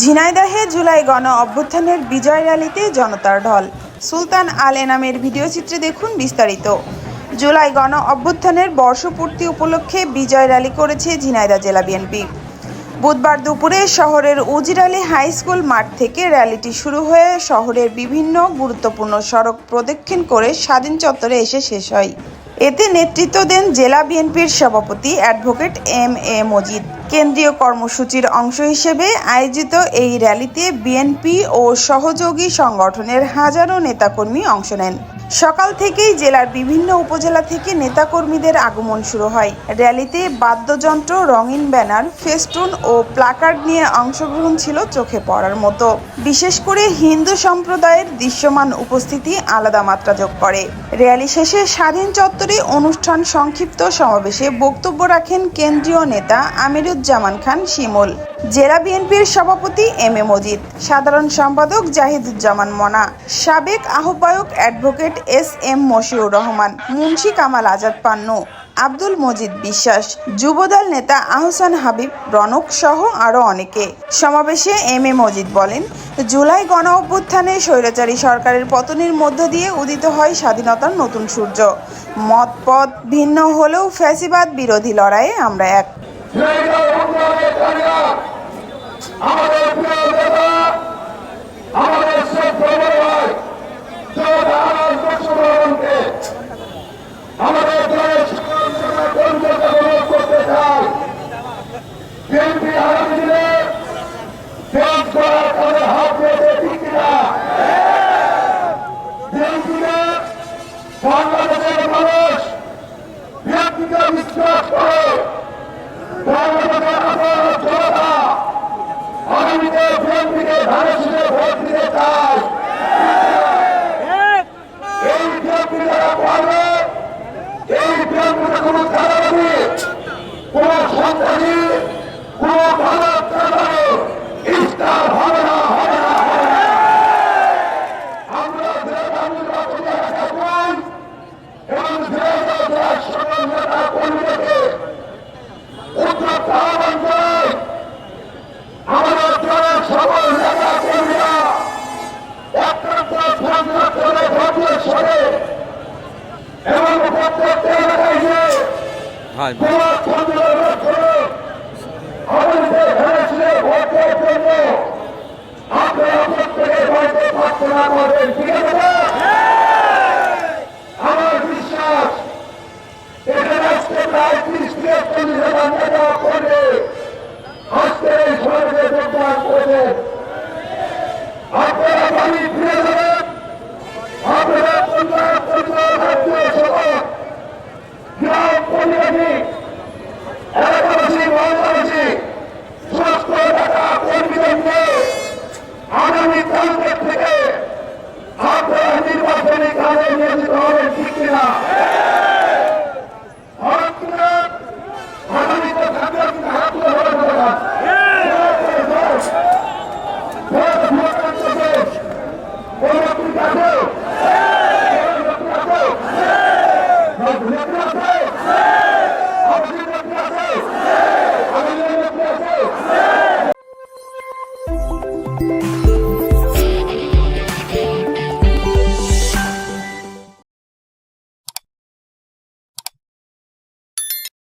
ঝিনাইদহে জুলাই গণ অভ্যুত্থানের বিজয় র্যালিতে জনতার ঢল। সুলতান আল এনামের ভিডিওচিত্রে দেখুন বিস্তারিত। জুলাই গণ অভ্যুত্থানের বর্ষপূর্তি উপলক্ষে বিজয় র্যালি করেছে ঝিনাইদহ জেলা বিএনপি। বুধবার দুপুরে শহরের উজিরালি হাই স্কুল মাঠ থেকে র্যালিটি শুরু হয়ে শহরের বিভিন্ন গুরুত্বপূর্ণ সড়ক প্রদক্ষিণ করে স্বাধীন চত্বরে এসে শেষ হয়। এতে নেতৃত্ব দেন জেলা বিএনপির সভাপতি অ্যাডভোকেট এম এ মজিদ। কেন্দ্রীয় কর্মসূচির অংশ হিসেবে আয়োজিত এই র্যালিতে বিএনপি ও সহযোগী সংগঠনের হাজারো নেতাকর্মী অংশ নেন। সকাল থেকেই জেলার বিভিন্ন উপজেলা থেকে নেতাকর্মীদের আগমন শুরু হয়। র্যালিতে বাদ্যযন্ত্র, রঙিন ব্যানার, ফেস্টুন ও প্লাকার্ড নিয়ে অংশগ্রহণ ছিল চোখে পড়ার মতো। বিশেষ করে হিন্দু সম্প্রদায়ের দৃশ্যমান উপস্থিতি আলাদা মাত্রা যোগ করে। র্যালি শেষে স্বাধীন চত্বরে অনুষ্ঠান সংক্ষিপ্ত সমাবেশে বক্তব্য রাখেন কেন্দ্রীয় নেতা আমিরুজ্জামান খান শিমুল। জেলা বিএনপির সভাপতি এম এ মজিদ, সাধারণ সম্পাদক জাহিদুজ্জামান মনা, সাবেক আহ্বায়ক advocate S M Moshiur Rahman, Munshi Kamal Azad Pannu, Abdul Majid Biswas, Jubo Dal নেতা আহসান হাবিব, রনক সহ আরও অনেকে। সমাবেশে এম এ মজিদ বলেন, জুলাই গণ অভ্যুত্থানে স্বৈরাচারী সরকারের পতনের মধ্য দিয়ে উদিত হয় স্বাধীনতার নতুন সূর্য। মত পথ ভিন্ন হলেও ফ্যাসিবাদ বিরোধী লড়াইয়ে আমরা এক। বাংলাদেশের মানুষ বিএনপিকে বিশ্বাস করে। বাংলাদেশের আপনার জনতা আগামীতে বিএনপিকে শুনে ভোট দিতে চাই এই বিএনপি হয় de